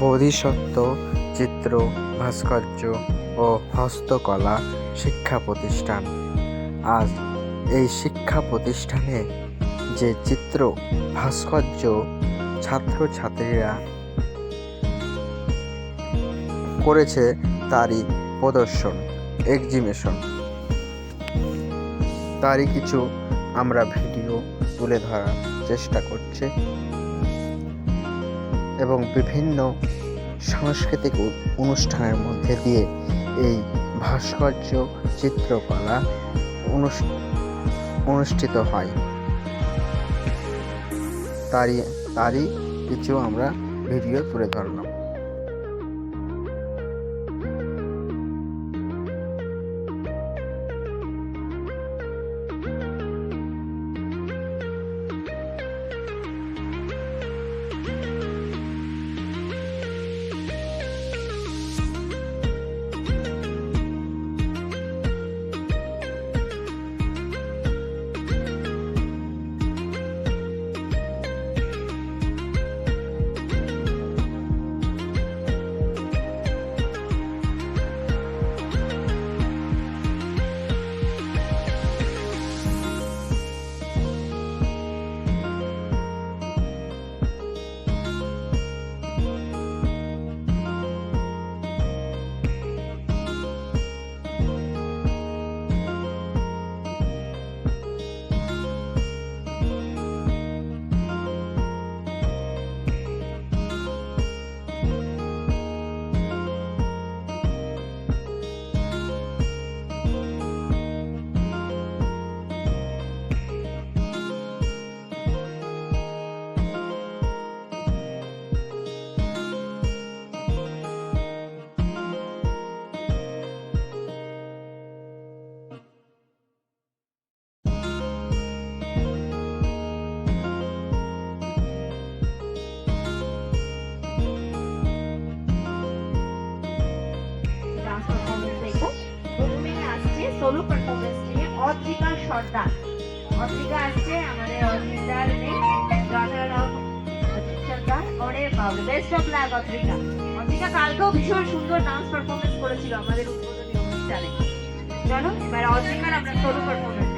বোধিসত্ত্ব, চিত্র, ভাস্কর্য ও হস্তকলা শিক্ষা প্রতিষ্ঠান। আজ এই শিক্ষা প্রতিষ্ঠানে যে চিত্র, ভাস্কর্য, ছাত্রছাত্রীরা করেছে তারই প্রদর্শন এক্সিবিশন তারই কিছু আমরা ভিডিও তুলে ধরার চেষ্টা করছি। এবং বিভিন্ন সাংস্কৃতিক অনুষ্ঠানের মধ্যে দিয়ে এই ভাস্কর্য চিত্রকলা অনুষ্ঠিত হয়। তারই তারই কিছু আমরা ভিডিও তুলে ধরলাম। সর্দার অর্পিকা আসছে, আমাদের ডটার সর্দার ওরে বাবু best of luck Arpika Arpika কালকেও ভীষণ সুন্দর ডান্স পারফরমেন্স করেছিল আমাদের উদ্বোধনী অনুষ্ঠানে। চলো, এবার অর্পিকার আমরা সরু পারফরমেন্স